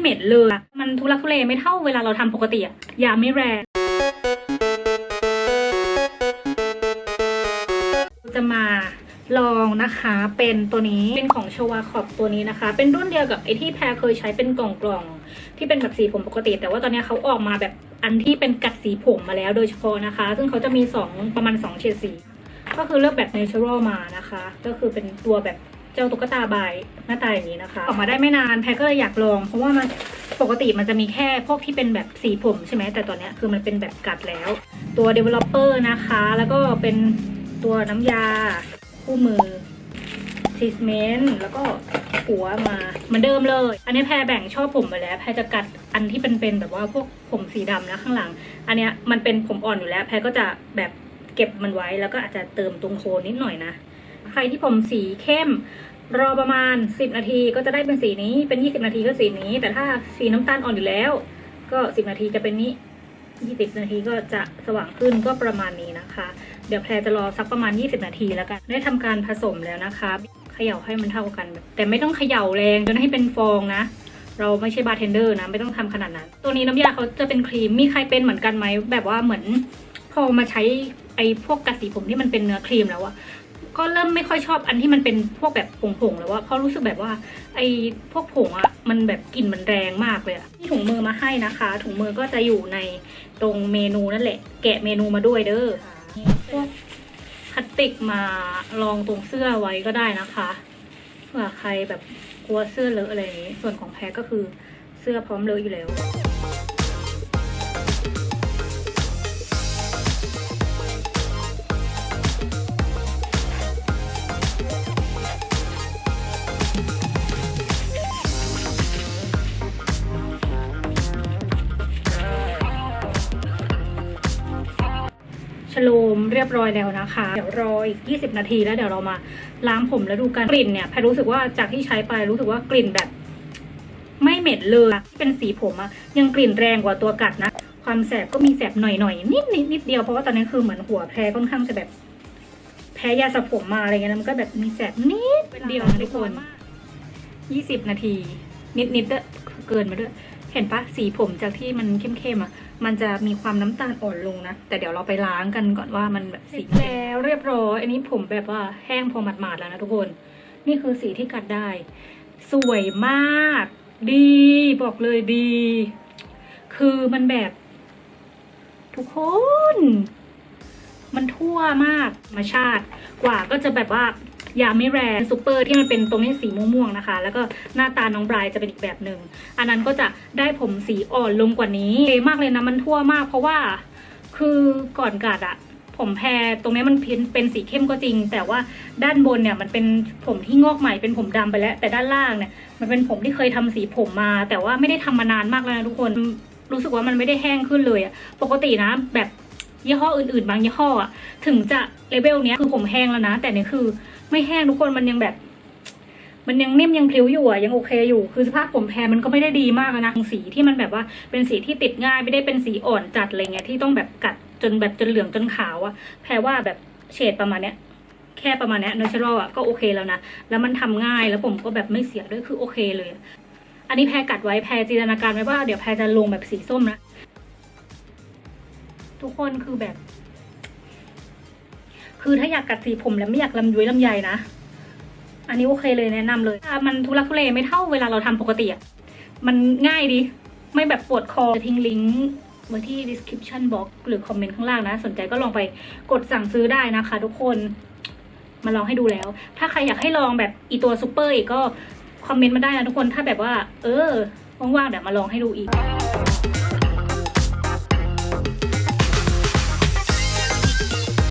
เหม็นเลย มันทุลักทุเลไม่เท่าเวลาเราทำปกติอะยาไม่แรงจะมาลองนะคะเป็นตัวนี้เป็นของชวาขอบตัวนี้นะคะ เป็นรุ่นเดียวกับไอที่แพรเคยใช้เป็นกล่องกล่องที่เป็นแบบสีผมปกติ แต่ว่าตอนนี้เขาออกมาแบบอันที่เป็นกัดสีผมมาแล้วโดยเฉพาะนะคะ ซึ่งเขาจะมีสองประมาณ 2 เฉดสี ก็คือเลือกแบบ natural มานะคะ ก็คือเป็นตัวแบบ เจ้าตุ๊กตาบายหน้าตาอย่างนี้นะคะ ออกมาได้ไม่นานแพรก็เลยอยากลอง เพราะว่ามันปกติมันจะมีแค่พวกที่เป็นแบบสีผมใช่ไหมแต่ตอนเนี้ยคือมันเป็นแบบกัดแล้ว ตัว developer นะคะ แล้วก็เป็นตัวน้ำยาคู่มือท e สเมนต์แล้วก็หัวมาเหมือนเดิมเลย อันนี้แพรแบ่งชอบผมไปแล้ว แพรจะกัดอันที่เป็นเป็นแบบว่าพวกผมสีดำนะข้างหลัง อันเนี้ยมันเป็นผมอ่อนอยู่แล้ว แพรก็จะแบบเก็บมันไว้แล้วก็อาจจะเติมตรงโคนนิดหน่อยนะ ใครที่ผมสีเข้ม รอประมาณ 10 นาทีก็จะได้เป็นสีนี้ เป็น 20 นาทีก็สีนี้ แต่ถ้าสีน้ำตาลอ่อนอยู่แล้ว ก็ 10 นาทีจะเป็นนี้ 20 นาทีก็จะสว่างขึ้นก็ประมาณนี้นะคะ เดี๋ยวแพรจะรอสักประมาณ 20 นาทีแล้วกัน ได้ทำการผสมแล้วนะคะเขย่าให้มันเท่ากัน แต่ไม่ต้องเขย่าแรงจนให้เป็นฟองนะเราไม่ใช่บาร์เทนเดอร์นะ ไม่ต้องทำขนาดนั้น ตัวนี้น้ำยาเขาจะเป็นครีม มีใครเป็นเหมือนกันไหม แบบว่าเหมือนพอมาใช้ไอ้พวกกัดสีผมที่มันเป็นเนื้อครีมแล้วอะ ก็เริ่มไม่ค่อยชอบอันที่มันเป็นพวกแบบผงๆแล้วอะเพราะรู้สึกแบบว่า ไอ้พวกผงอะมันแบบกลิ่นมันแรงมากเลยอะที่ถุงมือมาให้นะคะ ถุงมือก็จะอยู่ในตรงเมนูนั่นแหละ แกะเมนูมาด้วยเด้อพวกพลาสติกมารองตรงเสื้อไว้ก็ได้นะคะเผื่อใครแบบกลัวเสื้อเลอะอะไรนี้ ส่วนของแพ้ก็คือเสื้อพร้อมเลอะอยู่แล้ว ชโลมเรียบร้อยแล้วนะคะ เดี๋ยวรออีก 20 นาทีแล้วเดี๋ยวเรามาล้างผมแล้วดูกันกลิ่นเนี่ยแพรรู้สึกว่าจากที่ใช้ไปรู้สึกว่ากลิ่นแบบ ไม่เหม็นเลยที่เป็นสีผมอะยังกลิ่นแรงกว่าตัวกัดนะ ความแสบก็มีแสบหน่อยๆนิดนิดนิดเดียวเพราะว่าตอนนี้คือเหมือนหัวแพรค่อนข้างจะแบบ แพ้ยาสระผมมาอะไรเงี้ยมันก็แบบมีแสบนิดเดียวนะทุกคน20 นาที นิดนิดๆด้วยเกินมาด้วย เห็นปะสีผมจากที่มันเข้มๆอะ มันจะมีความน้ำตาลอ่อนลงนะ แต่เดี๋ยวเราไปล้างกันก่อนว่ามันแบบสีแล้วเรียบร้อย อันนี้ผมแบบว่าแห้งพอหมาดๆแล้วนะทุกคน นี่คือสีที่กัดได้ สวยมาก ดีบอกเลยดี คือมันแบบ ทุกคน มันทั่วมากธรรมชาติกว่าก็จะแบบว่า ยาไม่แรงซูเปอร์ที่มันเป็นตรงนี้สีม่วงๆนะคะ แล้วก็หน้าตาน้องบรายจะเป็นอีกแบบหนึ่ง อันนั้นก็จะได้ผมสีอ่อนลงกว่านี้เมากเลยนะมันทั่วมาก เพราะว่าคือก่อนกัดอะผมแพรตรงนี้มันเป็นสีเข้มก็จริง แต่ว่าด้านบนเนี่ยมันเป็นผมที่งอกใหม่เป็นผมดำไปแล้ว แต่ด้านล่างเนี่ยมันเป็นผมที่เคยทำสีผมมา แต่ว่าไม่ได้ทำมานานมากแล้วนะทุกคนรู้สึกว่ามันไม่ได้แห้งขึ้นเลยอะปกตินะแบบยี่ห้ออื่นๆ บางยี่ห้ออะถึงจะเลเวลเนี้ยคือผมแห้งแล้วนะ แต่เนี่ยคือ ไม่แห้งทุกคนมันยังแบบ มันยังนิ่มยังพลิ้วอยู่อะยังโอเคอยู่ คือสภาพผมแพรมันก็ไม่ได้ดีมากนะสีที่มันแบบว่าเป็นสีที่ติดง่ายไม่ได้เป็นสีอ่อนจัดอะไรเงี้ยที่ต้องแบบกัดจนแบบจนเหลืองจนขาวอะแพรว่าแบบเฉดประมาณเนี้ยแค่ประมาณเนี้ย natural อะก็โอเคแล้วนะ แล้วมันทำง่ายแล้วผมก็แบบไม่เสียด้วยคือโอเคเลยอะอันนี้แพรกัดไว้แพรจินตนาการไว้ว่าเดี๋ยวแพรจะลงแบบสีส้มนะ ทุกคนคือแบบ คือถ้าอยากกัดสีผมแล้วไม่อยากลำย้วยลำใหญ่นะ อันนี้โอเคเลยแนะนำเลยถ้ามันทุลักทุเลไม่เท่าเวลาเราทำปกติอะมันง่ายดี ไม่แบบปวดคอจะทิ้งลิงก์ไว้ที่ description box หรือคอมเมนต์ข้างล่างนะ สนใจก็ลองไปกดสั่งซื้อได้นะคะ ทุกคน มาลองให้ดูแล้ว ถ้าใครอยากให้ลองแบบอีตัวซูเปอร์อีกก็คอมเมนต์มาได้นะทุกคน ถ้าแบบว่า เออว่างๆเดี๋ยวมาลองให้ดูอีก